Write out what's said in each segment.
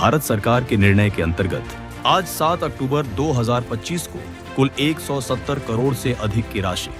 भारत सरकार के निर्णय के अंतर्गत आज 7 अक्टूबर 2025 को कुल 170 करोड़ से अधिक की राशि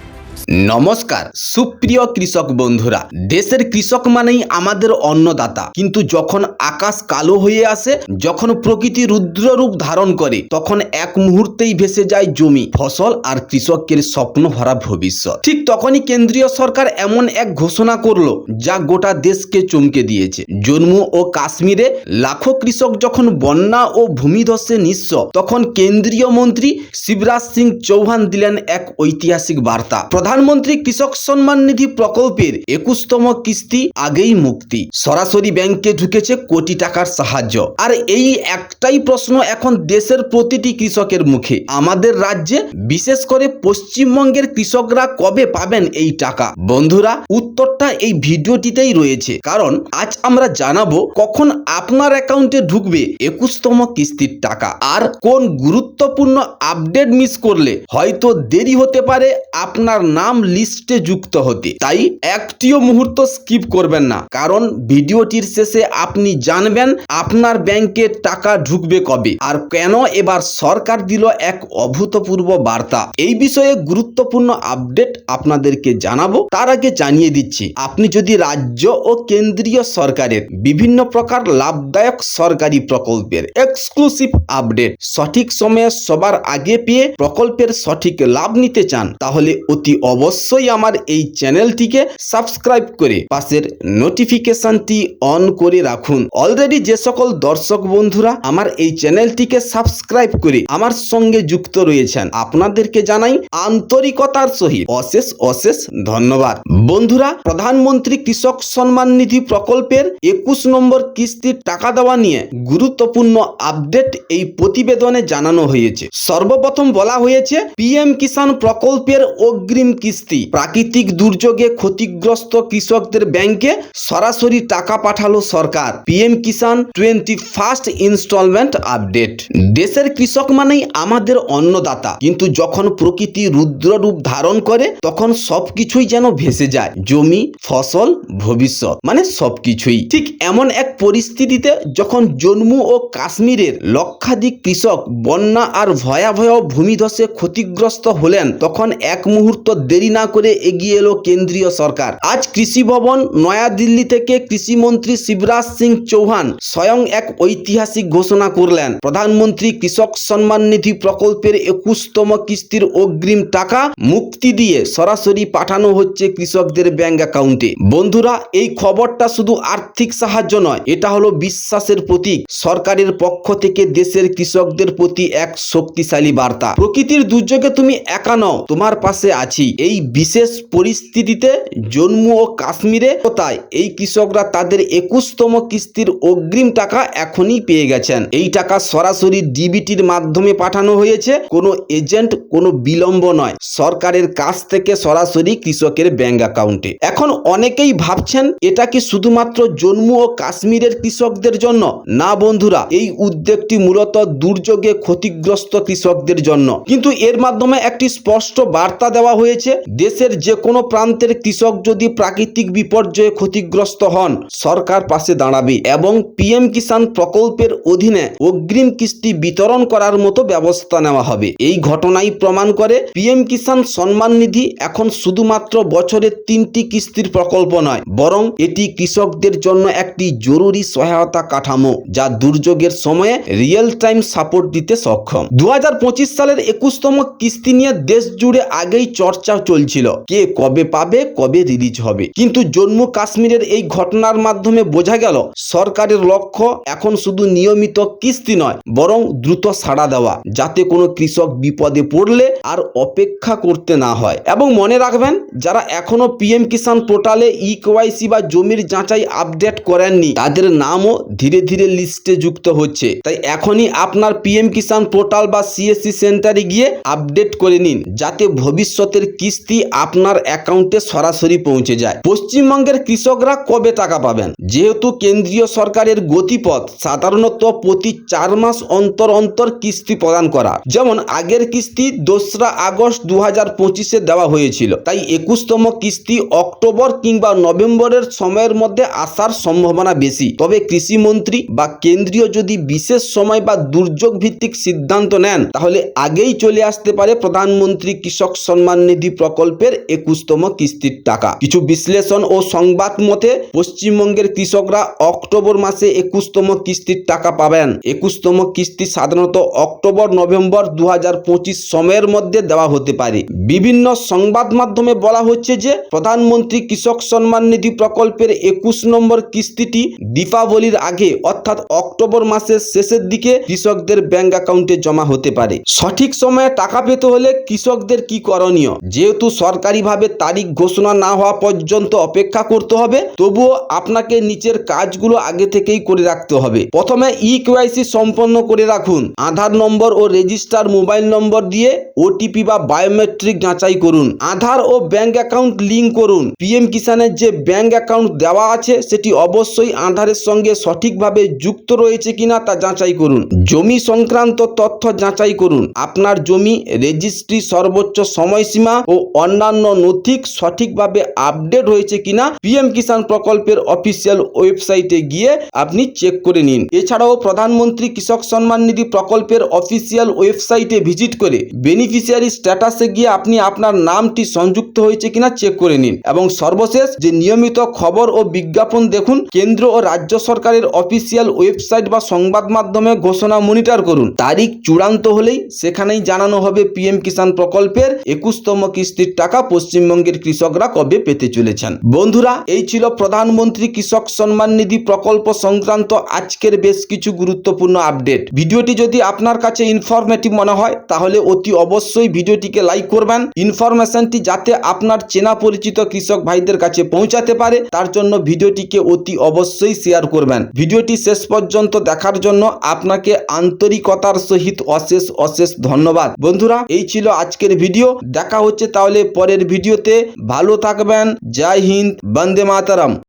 নমস্কার, সুপ্রিয় কৃষক বন্ধুরা। দেশের কৃষক মানেই আমাদের অন্নদাতা। কিন্তু যখন আকাশ কালো হয়ে আসে, যখন প্রকৃতি রুদ্র রূপ ধারণ করে, তখন এক মুহূর্তেই ভেসে যায় জমি, ফসল আর কৃষকের স্বপ্ন ভরা ভবিষ্যৎ। ঠিক তখনই কেন্দ্রীয় সরকার এমন এক ঘোষণা করল, যা গোটা দেশকে চমকে দিয়েছে। জম্মু ও কাশ্মীরে লাখো কৃষক যখন বন্যা ও ভূমিধসে নিঃস্ব, তখন কেন্দ্রীয় মন্ত্রী শিবরাজ সিং চৌহান দিলেন এক ঐতিহাসিক বার্তা। প্রধানমন্ত্রী কৃষক সম্মান নিধি প্রকল্পের একুশতম কিস্তি আগেই মুক্তি। সরাসরি ব্যাংকে ঢুকেছে কোটি টাকার সাহায্য। আর এই একটাই প্রশ্ন এখন দেশের প্রতিটি কৃষকের মুখে। আমাদের রাজ্যে বিশেষ করে পশ্চিমবঙ্গের কৃষকরা কবে পাবেন এই টাকা? বন্ধুরা, উত্তরটা এই ভিডিওটিতেই রয়েছে। কারণ আজ আমরা জানাব কখন আপনার অ্যাকাউন্টে ঢুকবে একুশতম কিস্তির টাকা। আর কোন গুরুত্বপূর্ণ আপডেট মিস করলে হয়তো দেরি হতে পারে আপনার নাম লিস্টে যুক্ত হতে। তাই একটিও মুহূর্ত স্কিপ করবেন না। কারণ ভিডিওটির শেষে আপনি জানবেন আপনার ব্যাংকে টাকা ঢুকবে কবে আর কেন এবার সরকার দিল এক অভূতপূর্ব বার্তা। এই বিষয়ে গুরুত্বপূর্ণ আপডেট আপনাদেরকে জানাব। তার আগে জানিয়ে দিচ্ছি, আপনি যদি রাজ্য ও কেন্দ্রীয় সরকারের বিভিন্ন প্রকার লাভদায়ক সরকারি প্রকল্পের এক্সক্লুসিভ আপডেট সঠিক সময়ে সবার আগে পেয়ে প্রকল্পের সঠিক লাভ নিতে চান, তাহলে অতি অবশ্যই আমার এই চ্যানেলটিকে সাবস্ক্রাইব করে পাশের নোটিফিকেশনটি অন করে রাখুন। অলরেডি যে সকল দর্শক বন্ধুরা আমার এই চ্যানেলটিকে সাবস্ক্রাইব করে আমার সঙ্গে যুক্ত রয়েছেন, আপনাদেরকে জানাই আন্তরিকতার সহিত অশেষ অশেষ ধন্যবাদ। বন্ধুরা, প্রধানমন্ত্রী কৃষক সম্মান নিধি প্রকল্পের একুশ নম্বর কিস্তির টাকা দেওয়া নিয়ে গুরুত্বপূর্ণ আপডেট এই প্রতিবেদনে জানানো হয়েছে। সর্বপ্রথম বলা হয়েছে, পিএম কিষাণ প্রকল্পের অগ্রিম কিস্তি। প্রাকৃতিক দুর্যোগে ক্ষতিগ্রস্ত কৃষকদের ব্যাংকে সরাসরি টাকা পাঠালো সরকার। PM Kisan twenty first instalment update. দেশের কৃষক মানেই আমাদের অন্নদাতা। কিন্তু যখন প্রকৃতি রুদ্ররূপ ধারণ করে, তখন সবকিছুই যেন ভেসে যায়। জমি, ফসল, ভবিষ্যৎ মানে সবকিছুই। ঠিক এমন এক পরিস্থিতিতে যখন জম্মু ও কাশ্মীরের লক্ষাধিক কৃষক বন্যা আর ভয়াবহ ভূমিধসে ক্ষতিগ্রস্ত হলেন, তখন এক মুহূর্ত দেরি না করে এগিয়ে এলো কেন্দ্রীয় সরকার। আজ কৃষি ভবন নয়াদিল্লি থেকে কৃষিমন্ত্রী শিবরাজ সিং চৌহান স্বয়ং এক ঐতিহাসিক ঘোষণা করলেন। প্রধানমন্ত্রী কৃষক সম্মান নিধি প্রকল্পের একুশতম কিস্তির অগ্রিম টাকা মুক্তি দিয়ে সরাসরি পাঠানো হচ্ছে কৃষকদের ব্যাংক অ্যাকাউন্টে। বন্ধুরা, এই খবরটা শুধু আর্থিক সাহায্য নয়, এটা হলো বিশ্বাসের প্রতীক। সরকারের পক্ষ থেকে দেশের কৃষকদের প্রতি এক শক্তিশালী বার্তা। প্রকৃতির দুর্যোগে তুমি একা নও, তোমার পাশে আছি। এই বিশেষ পরিস্থিতিতে জম্মু ও কাশ্মীরে তাই এই কৃষকরা তাদের একুশতম কিস্তির অগ্রিম টাকা এখনই পেয়ে গেছেন। এই টাকা সরাসরি ডিবিটির মাধ্যমে পাঠানো হয়েছে। কোনো এজেন্ট, কোনো বিলম্ব নয়। সরকারের কাছ থেকে সরাসরি কৃষকের ব্যাংক অ্যাকাউন্টে। এখন অনেকেই ভাবছেন, এটা কি শুধুমাত্র জম্মু ও কাশ্মীরের কৃষকদের জন্য? না বন্ধুরা, এই উদ্যোগটি মূলত দুর্যোগে ক্ষতিগ্রস্ত কৃষকদের জন্য। কিন্তু এর মাধ্যমে একটি স্পষ্ট বার্তা দেওয়া হয়েছে। দেশের যে কোনো প্রান্তের কৃষক যদি প্রাকৃতিক বিপর্যয়ে ক্ষতিগ্রস্ত হন, সরকার পাশে দাঁড়াবে এবং পিএম কিষাণ প্রকল্পের অধীনে অগ্রিম কিস্তি বিতরণ করার মতো ব্যবস্থা নেওয়া হবে। এই ঘটনাই প্রমাণ করে পিএম কিষাণ সম্মান নিধি এখন শুধুমাত্র বছরের তিনটি কিস্তির প্রকল্প নয়, বরং এটি কৃষকদের জন্য একটি জরুরি সহায়তা কাঠামো যা দুর্যোগের সময়ে রিয়েল টাইম সাপোর্ট দিতে সক্ষম। দু হাজার পঁচিশ সালের একুশতম কিস্তি নিয়ে দেশ জুড়ে আগেই চর্চা চলছিল। কে কবে পাবে, কবে রিলিজ হবে। কিন্তু জম্মু কাশ্মীরের এই ঘটনার মাধ্যমে বোঝা গেল, সরকারের লক্ষ্য এখন শুধু নিয়মিত কিস্তি নয়, বরং দ্রুত সাড়া দেওয়া, যাতে কোনো কৃষক বিপদে পড়লে আর অপেক্ষা করতে না হয়। এবং মনে রাখবেন, যারা এখনও পিএম কিষাণ পোর্টালে ই কেওয়াইসি বা জমির যাচাই আপডেট করেননি, তাদের নামও ধীরে ধীরে লিস্টে যুক্ত হচ্ছে। তাই এখনই আপনার পিএম কিষাণ পোর্টাল বা সিএসসি সেন্টারে গিয়ে আপডেট করে নিন, যাতে ভবিষ্যতের কিস্তি আপনার অ্যাকাউন্টে সরাসরি পৌঁছে যায়। পশ্চিমবঙ্গের কৃষকরা কবে টাকা পাবেন? যেহেতু কেন্দ্রীয় সরকারের গতিপথ সাধারণত প্রতি চার মাস অন্তর অন্তর কিস্তি প্রদান করা। যেমন আগের কিস্তি দোসরা আগস্ট দু হাজার পঁচিশে দেওয়া হয়েছিল। তাই একুশতম কিস্তি অক্টোবর কিংবা নভেম্বরের সময়ের মধ্যে আসার সম্ভাবনা বেশি। তবে কৃষিমন্ত্রী বা কেন্দ্রীয় যদি বিশেষ সময় বা দুর্যোগ ভিত্তিক সিদ্ধান্ত নেন, তাহলে আগেই চলে আসতে পারে প্রধানমন্ত্রী কৃষক সম্মান নিধি। প্রকল্পের একুশতম কিস্তির টাকা। কিছু বিশ্লেষণ ও সংবাদ মতে পশ্চিমবঙ্গের কৃষকরা অক্টোবর মাসে একুশতম কিস্তির টাকা পাবেন। একুশতম কিস্তি সাধারণত অক্টোবর, নভেম্বর দু পঁচিশ সময়ের মধ্যে দেওয়া হতে পারে। বিভিন্ন সংবাদ মাধ্যমে বলা হচ্ছে যে, প্রধানমন্ত্রী কৃষক সম্মান নিধি প্রকল্পের একুশ নম্বর কিস্তিটি দীপাবলির আগে, অর্থাৎ অক্টোবর মাসের শেষের দিকে কৃষকদের ব্যাংক অ্যাকাউন্টে জমা হতে পারে। সঠিক সময়ে টাকা পেতে হলে কৃষকদের কি করণীয়? যেহেতু সরকারিভাবে তারিখ ঘোষণা না হওয়া পর্যন্ত অপেক্ষা করতে হবে, তবুও আপনাকে নিচের কাজগুলো আগে থেকেই করে রাখতে হবে। প্রথমে ই কেওয়াইসি সম্পন্ন করে রাখুন। আধার নম্বর ও রেজিস্টার মোবাইল নম্বর দিয়ে ওটিপি বা বায়োমেট্রিক যাচাই করুন। আধার ও ব্যাংক অ্যাকাউন্ট লিঙ্ক করুন। পিএম কিষানের যে ব্যাংক অ্যাকাউন্ট দেওয়া আছে, সেটি অবশ্যই আধারের সঙ্গে সঠিকভাবে যুক্ত রয়েছে কিনা তা যাচাই করুন। জমি সংক্রান্ত তথ্য যাচাই করুন। আপনার জমি, রেজিস্ট্রি সর্বোচ্চ সময়সীমা ও অন্যান্য নথি সঠিকভাবে আপডেট হয়েছে কিনা পিএম কিষাণ প্রকল্পের অফিসিয়াল ওয়েবসাইটে গিয়ে আপনি চেক করে নিন। এছাড়াও প্রধানমন্ত্রী কৃষক সম্মান নিধি প্রকল্পের অফিসিয়াল ওয়েবসাইটে ভিজিট করে বেনিফিশিয়ারি স্ট্যাটাসে গিয়ে আপনি আপনার নামটি সংযুক্ত হয়েছে কিনা চেক করে নিন। এবং সর্বশেষ যে নিয়মিত খবর ও বিজ্ঞাপন দেখুন, কেন্দ্র ও রাজ্য সরকারের অফিসিয়াল ওয়েবসাইট বা সংবাদ মাধ্যমে ঘোষণা মনিটর করুন। তারিখ চূড়ান্ত হলেই সেখানেই জানানো হবে পিএম কিষাণ প্রকল্পের একুশতম কিস্তির টাকা পশ্চিমবঙ্গের কৃষকরা কবে পেতে চলেছেন? বন্ধুরা, এই ছিল প্রধানমন্ত্রী কৃষক সম্মান নিধি প্রকল্প সংক্রান্ত আজকের বেশ কিছু গুরুত্বপূর্ণ আপডেট। ভিডিওটি যদি আপনার কাছে ইনফরমেটিভ মনে হয়, তাহলে অতি অবশ্যই ভিডিওটিকে লাইক করবেন। ইনফরমেশনটি যাতে আপনার চেনা পরিচিত কৃষক ভাইদের কাছে পৌঁছাতে পারে, তার জন্য ভিডিওটিকে অতি অবশ্যই শেয়ার করবেন। ভিডিওটি শেষ পর্যন্ত দেখার জন্য আপনাকে আন্তরিকতার সহিত অশেষ অশেষ ধন্যবাদ। বন্ধুরা, এই ছিল আজকের ভিডিও। দেখা হচ্ছে তাহলে পরের ভিডিওতে। ভালো থাকবেন। জয় হিন্দ বন্দে মাতারাম।